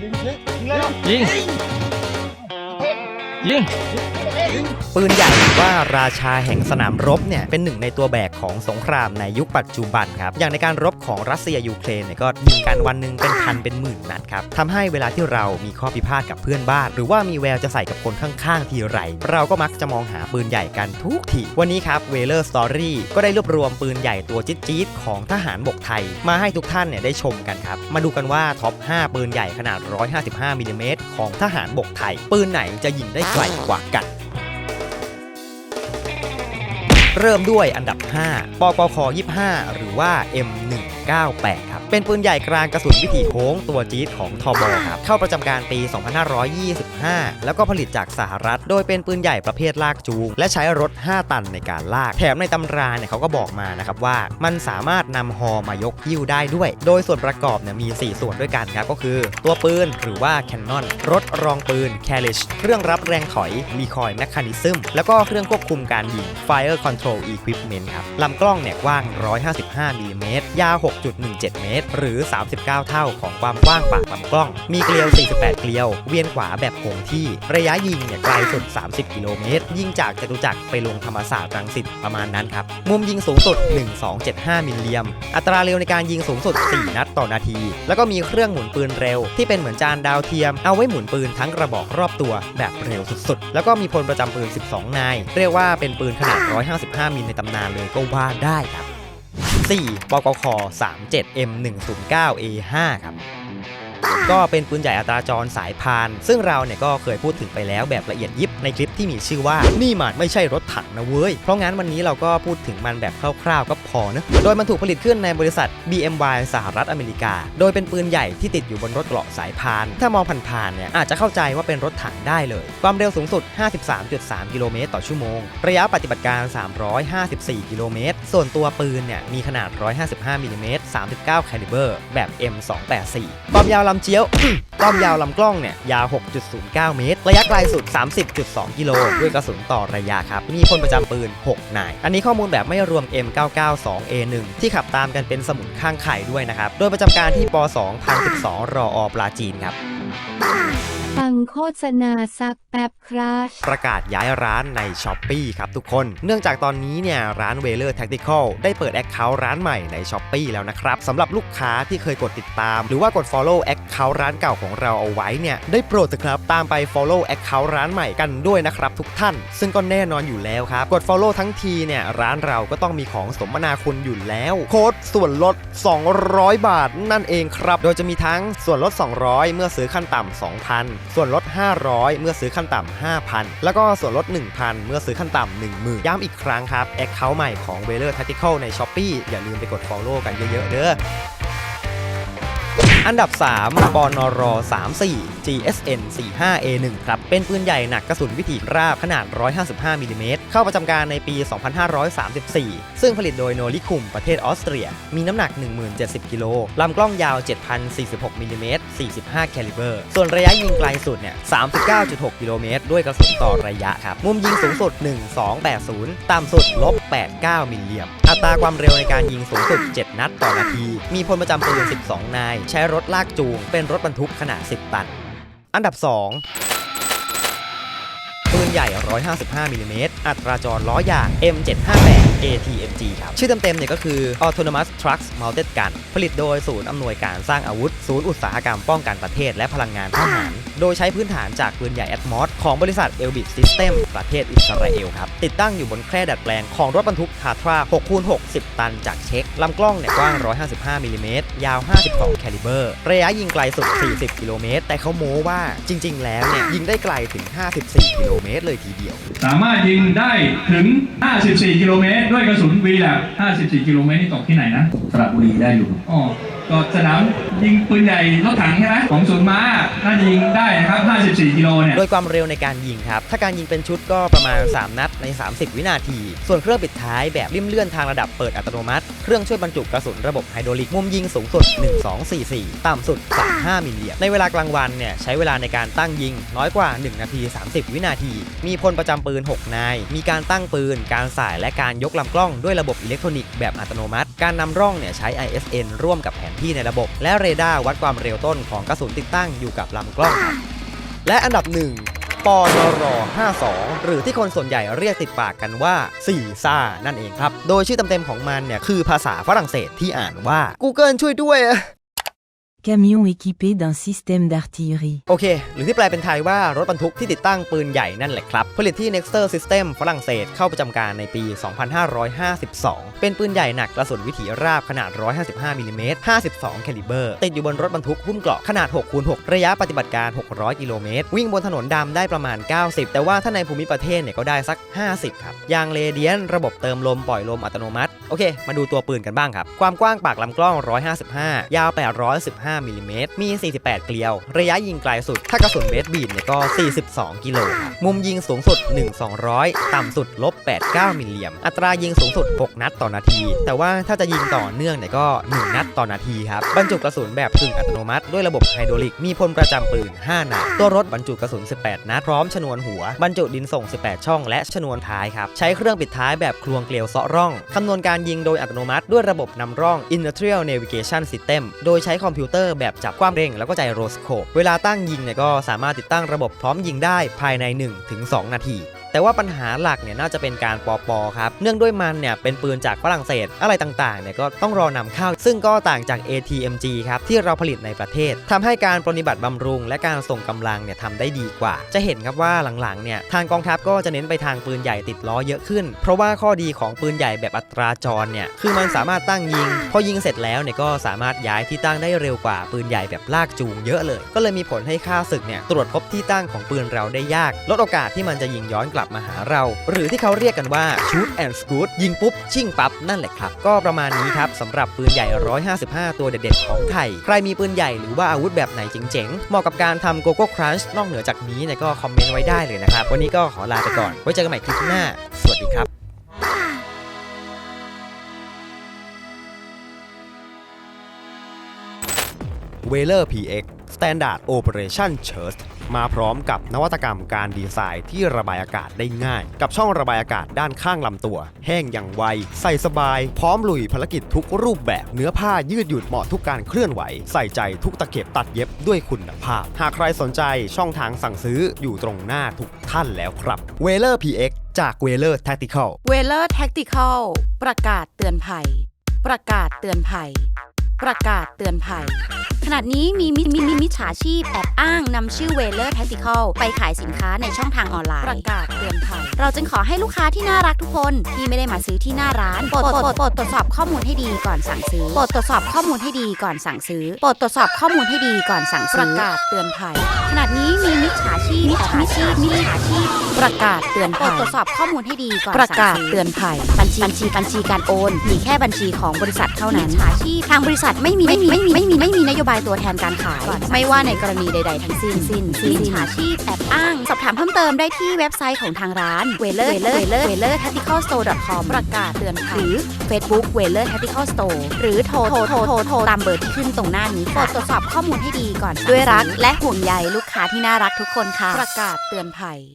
ยิงยิง ปืนใหญ่หรือว่าราชาแห่งสนามรบเนี่ยเป็นหนึ่งในตัวแบกของสงครามในยุคปัจจุบันครับ อย่างในการรบของรัสเซียยูเครนเนี่ยก็ยิงกันวันหนึ่งเป็นพันเป็นหมื่นนัดครับทำให้เวลาที่เรามีข้อพิพาทกับเพื่อนบ้าน หรือว่ามีแววจะใส่กับคนข้างๆ ทีไร เราก็มักจะมองหาปืนใหญ่กันทุกทีวันนี้ครับเวเลอร์สตอรี่ก็ได้รวบรวมปืนใหญ่ตัวจี๊ดๆของทหารบกไทย มาให้ทุกท่านเนี่ยได้ชมกันครับมาดูกันว่าท็อป 5 ปืนใหญ่ขนาด 155มิลลิเมตรของทหารบกไทย ปืนไหนจะยิงได้ไกลกว่ากัน เริ่มด้วยอันดับ 5 ปกค 25 หรือว่า M198 ครับ เป็นปืนใหญ่กลางกระสุนวิถีโค้งตัวจี๊ดของทบครับ เข้าประจำการปี 2525 แล้วก็ผลิตจากสหรัฐ โดยเป็นปืนใหญ่ประเภทลากจูง และใช้รถ 5 ตันในการลาก แถมในตำราเนี่ยเขาก็บอกมานะครับว่ามันสามารถนำฮอมายกหิ้วได้ด้วย โดยส่วนประกอบเนี่ยมี 4 ส่วนด้วยกันครับ ก็คือ ตัวปืนหรือว่าแคนนอน รถรองปืน c a r r i a g e เครื่องรับแรงถอย Recoil Mechanism แล้วก็เครื่องควบคุมการยิง Fire Control Equipment ครับลำกล้องเนี่ยกว้าง 150 5มิลิเมตรยาว 6.17 เมตร หรือ 39 เท่าของความกว้างปากลำกล้อง มีเกลียว 48 เกลียว เวียนขวาแบบคงที่ ระยะยิงเนี่ยไกลสุด 30 กิโลเมตร ยิงจากจตุจักรไปลงธรรมศาสตร์รังสิตประมาณนั้นครับ มุมยิงสูงสุด 1275 มิลเลียมอัตราเร็วในการยิงสูงสุด 4 นัดต่อนาที แล้วก็มีเครื่องหมุนปืนเร็ว ที่เป็นเหมือนจานดาวเทียม เอาไว้หมุนปืนทั้งกระบอกรอบตัวแบบเร็วสุดๆ แล้วก็มีพลประจำปืน 12 นาย เรียกว่าเป็นปืนขนาด 155 มิลในตำนานเลยก็ว่าได้ครับ 4บกค 37 M 109 A5 ครับ ก็เป็นปืนใหญ่อัตราจรสายพาน ซึ่งเราเนี่ยก็เคยพูดถึงไปแล้วแบบละเอียดยิบในคลิปที่มีชื่อว่า นี่มันไม่ใช่รถถังนะเว้ย เพราะงั้นวันนี้เราก็พูดถึงมันแบบคร่าวๆก็พอนะ โดยมันถูกผลิตขึ้นในบริษัท BMY สหรัฐอเมริกา โดยเป็นปืนใหญ่ที่ติดอยู่บนรถเกราะสายพาน ถ้ามองผ่านๆเนี่ยอาจจะเข้าใจว่าเป็นรถถังได้เลย ความเร็วสูงสุด 53.3 กิโลเมตรต่อชั่วโมง ระยะปฏิบัติการ 354 กิโลเมตร ส่วนตัวปืนเนี่ยมีขนาด 155มิลลิเมตร39 คาลิเบอร์ แบบ M284 ความยาวลำเจียวกล้องยาวลำกล้องเนี่ยยาว 6.09 เมตร ระยะไกลสุด 30.2 กิโล ด้วยกระสุนต่อระยะครับ มีคนประจำปืน 6 นาย อันนี้ข้อมูลแบบไม่รวม M992A1 ที่ขับตามกันเป็นสมุนข้างไข่ด้วยนะครับ โดยประจำการที่ป2 012รออปลาจีนครับ ฟังโฆษณาสักแป๊บครับประกาศย้ายร้านใน s h อ p e e ครับทุกคน เนื่องจากตอนนี้เนี่ยร้าน w a l e r Tactical ได้เปิด Account ร้านใหม่ใน s h อ p e e แล้วนะครับสำหรับลูกค้าที่เคยกดติดตาม หรือว่ากด Follow Account ร้านเก่าของเราเอาไว้เนี่ยได้โปรดเถอะครับตามไป Follow Account ร้านใหม่กันด้วยนะครับทุกท่าน ซึ่งก็แน่นอนอยู่แล้วครับ กด Follow ทั้งทีเนี่ยร้านเราก็ต้องมีของสมนาคุณอยู่แล้ว โค้ดส่วนลด 200 บาทนั่นเองครับ โดยจะมีทั้งส่วนลด 200 เมื่อซื้อขั้นต่ำ2,000ส่วนลด 500 เมื่อซื้อขั้นต่ำ 5,000 แล้วก็ส่วนลด 1,000 เมื่อซื้อขั้นต่ำ10,000 ย้ำอีกครั้งครับแอคเคาท์ใหม่ของ w e l e r Tactical ใน s h อ p e e อย่าลืมไปกด Follow กันเยอะๆเด้ออันดับ 3 ปนร 34 GSN 45A1 ครับ เป็นปืนใหญ่หนักกระสุนวิถีราบขนาด 155มิลลิเมตรเข้าประจำการในปี 2534 ซึ่งผลิตโดยโนลิคุมประเทศออสเตรีย มีน้ำหนัก 1070 กิโลลำกล้องยาว 7,046มิลลิเมตร45 แคลิเบอร์ ส่วนระยะยิงไกลสุดเนี่ย 39.6 กิโลเมตร ด้วยกระสุนต่อระยะครับ มุมยิงสูงสุด 1280 ต่ำสุดลบ89มิลเลียมอัตราความเร็วในการยิงสูงสุด 7 นัดต่อนาที มีพลประจำปืน 12 นาย ใช้รถลากจูง เป็นรถบรรทุกขนาด 10 ตัน อันดับ 2ปืนใหญ่ 155มิลลิเมตร อัตราจรล้อยาง M758 ATMG ครับ ชื่อเต็มๆเนี่ยก็คือ Autonomous Trucks Mounted Gun ผลิตโดยศูนย์อำนวยการสร้างอาวุธ ศูนย์อุตสาหกรรมป้องกันประเทศและพลังงานทหาร โดยใช้พื้นฐานจากปืนใหญ่ Atmos ของบริษัท Elbit System ประเทศอิสราเอลครับ ติดตั้งอยู่บนแคร่ดัดแปลงของรถบรรทุกทาทรา6คูณ60 ตันจากเช็กลำกล้องเนี่ยกว้าง 155มิลลิเมตรยาว 52 แคลิเบอร์ ระยะยิงไกลสุด 40 กิโลเมตร แต่เขาโม้ว่าจริง ๆ แล้วเนี่ยยิงได้ไกลถึง 54 กิโลเมตรเลยทีเดียว สามารถยิงได้ถึง 54 กิโลเมตรด้วยกระสุน v l a b 54 กิโลเมตรนี่ตกที่ไหนนะสระบุรีได้อยู่ อ๋อก็สนามยิงปืนใหญ่รถถังใช่ไหมของศูนย์ม้าถ้ายิงได้นะครับ 54 กิโลเนี่ย โดยความเร็วในการยิงครับ ถ้าการยิงเป็นชุดก็ประมาณ 3 นัดใน 30 วินาที ส่วนเครื่องปิดท้ายแบบริมเลื่อนทางระดับเปิดอัตโนมัติ เครื่องช่วยบรรจุกระสุนระบบไฮดรอลิกมุมยิงสูงสุด 1244 ต่ำสุด 35 มิลลิเมตรในเวลากลางวันเนี่ยใช้เวลาในการตั้งยิงน้อยกว่า 1 นาที 30 วินาที มีพลประจำปืน 6 นาย มีการตั้งปืน การสายและการยกลำกล้องด้วยระบบอิเล็กทรอนิกส์แบบอัตโนมัติ การนำร่องเนี่ยใช้ ISN ร่วมกับแผนที่ในระบบ และเรดาร์วัดความเร็วต้นของกระสุนติดตั้งอยู่กับลำกล้อง และอันดับ 1 ปนร52 หรือที่คนส่วนใหญ่เรียกติดปากกันว่าซีซ่านั่นเองครับ โดยชื่อเต็มๆของมันเนี่ยคือภาษาฝรั่งเศสที่อ่านว่า Google ช่วยด้วย Camion équipé d'un système d'artillerie. โอเค หรือที่แปลเป็นไทยว่ารถบรรทุกที่ติดตั้งปืนใหญ่นั่นแหละครับ ผลิตที่ Nexter System ฝรั่งเศสเข้าประจำการในปี 2552 เป็นปืนใหญ่หนักกระสุนวิถีราบขนาด 155มิลลิเมตร52แคลิเบอร์ ติดอยู่บนรถบรรทุกหุ้มเกราะขนาด6คูณ6ระยะปฏิบัติการ 600 กิโลเมตร วิ่งบนถนนดำได้ประมาณ 90 แต่ว่าถ้าในภูมิประเทศเนี่ยก็ได้สัก 50 ครับ ยางเรเดียน ระบบเติมลมปล่อยลมอัตโนมัติ โอเค มาดูตัวปืนกันบ้างครับ ความกว้างปากลำกล้อง 155 ยาว 815มิลลิเมตรมี 48 เกลียว ระยะยิงไกลสุด ถ้ากระสุนเบสบีดเนี่ยก็ 42 กิโล มุมยิงสูงสุด 1-200 ต่ำสุดลบ89มิลลิเลียมอัตรายิงสูงสุด 6 นัดต่อนาที แต่ว่าถ้าจะยิงต่อเนื่องเนี่ยก็ 1 นัดต่อนาทีครับ บรรจุกระสุนแบบกึ่งอัตโนมัติด้วยระบบไฮดรอลิก มีพลประจำปืน 5 นัด ตัวรถบรรจุกระสุน 18 นัด พร้อมชนวนหัว บรรจุดินส่ง 18 ช่อง และชนวนท้ายครับ ใช้เครื่องปิดท้ายแบบคลวงเกลียวเซาะร่อง คำนวณการยิงโดยอัตโนมัติด้วยระบบนำร่อง Industrial Navigation System โดยใช้คอมพิวเตอร์แบบจับความเร่งแล้วก็ใจโรสโคปเวลาตั้งยิงเนี่ยก็สามารถติดตั้งระบบพร้อมยิงได้ภายใน 1-2 นาที แต่ว่าปัญหาหลักเนี่ยน่าจะเป็นการปอปอครับ เนื่องด้วยมันเนี่ยเป็นปืนจากฝรั่งเศสอะไรต่างๆเนี่ยก็ต้องรอนำเข้า ซึ่งก็ต่างจาก ATMG ครับที่เราผลิตในประเทศทำให้การปฏิบัติบำรุง และการส่งกำลังเนี่ยทำได้ดีกว่า จะเห็นครับว่าหลังๆเนี่ยทางกองทัพก็จะเน้นไปทางปืนใหญ่ติดล้อเยอะขึ้น เพราะว่าข้อดีของปืนใหญ่แบบอัตราจรเนี่ยคือมันสามารถตั้งยิง พอยิงเสร็จแล้วเนี่ยก็สามารถย้ายที่ตั้งได้เร็วกว่าปืนใหญ่แบบลากจูงเยอะเลย ก็เลยมีผลให้ค่าศึกเนี่ยตรวจพบที่ตั้งของปืนเราได้ยาก ลดโอกาสที่มันจะยิงย้อนกลับลับมาหาเรา หรือที่เขาเรียกกันว่า shoot and scoot ยิงปุ๊บ ชิ่งปั๊บ นั่นแหละครับ ก็ประมาณนี้ครับสำหรับปืนใหญ่ 155 ตัวเด็ดๆ ของไทย ใครมีปืนใหญ่หรือว่าอาวุธแบบไหนเจ๋งๆ เหมาะกับการทำโกโก้ครันช์นอกเหนือจากนี้เนี่ยก็คอมเมนต์ไว้ได้เลยนะครับ วันนี้ก็ขอลาไปก่อน ไว้เจอกันใหม่คลิปหน้า สวัสดีครับ w e l e r PX Standard Operation Church มาพร้อมกับนวัตกรรมการดีไซน์ที่ระบายอากาศได้ง่าย กับช่องระบายอากาศด้านข้างลำตัว แห้งอย่างไว ใส่สบาย พร้อมลุยภารกิจทุกรูปแบบ เนื้อผ้ายืดหยุ่นเหมาะทุกการเคลื่อนไหว ใส่ใจทุกตะเข็บตัดเย็บด้วยคุณภาพ หากใครสนใจช่องทางสั่งซื้ออยู่ตรงหน้าทุกท่านแล้วครับ w e l e r PX จาก w e l e r Tactical เวลเลอร์แท็กติคอลประกาศเตือนภัย ประกาศเตือนภัย ประกาศเตือนภัย ขณะนี้มีมิมีมิมิจฉาชีพแอบอ้างนำชื่อเวลเลอร์แท็กติคอลไปขายสินค้าในช่องทางออนไลน์ ประกาศเตือนภัย เราจึงขอให้ลูกค้าที่น่ารักทุกคน ที่ไม่ได้มาซื้อที่หน้าร้านโปรดโปรดโปรดโปรดตรวจสอบข้อมูลให้ดีก่อนสั่งซื้อโปรดตรวจสอบข้อมูลให้ดีก่อนสั่งซื้อโปรดตรวจสอบข้อมูลให้ดีก่อนสั่งซื้อประกาศเตือนภัย ขณะนี้มีมิจฉาชีพมิจฉาชีพมิจฉาชีพประกาศเตือนภัยตรวจสอบข้อมูลให้ดีก่อนประกาศเตือนภัยบัญชีบัญชีบัญชีการโอนมีแค่บัญชีของบริษัทเท่านั้นมิจฉาชีพทางบริษัทไม่มีไม่มีไม่มีไม่มีไม่มีนโยบายตัวแทนการขาย ไม่ว่าในกรณีใด ๆ ทั้งสิ้นสิ้นมิจฉาชีพแอบอ้าง สอบถามเพิ่มเติมได้ที่เว็บไซต์ของทางร้าน w e l e r w e l e r w e l e r w e l e r tactical store com ประกาศเตือนภัยหรือ Facebook w e l e r tactical store หรือโทรโทรโทรโทรโทรตามเบอร์ที่ขึ้นตรงหน้านี้ค่ะตรวจสอบข้อมูลให้ดีก่อนสั่งซื้อด้วยรักและห่วงใยลูกค้าที่น่ารักทุกคนค่ะประกาศเตือนภัย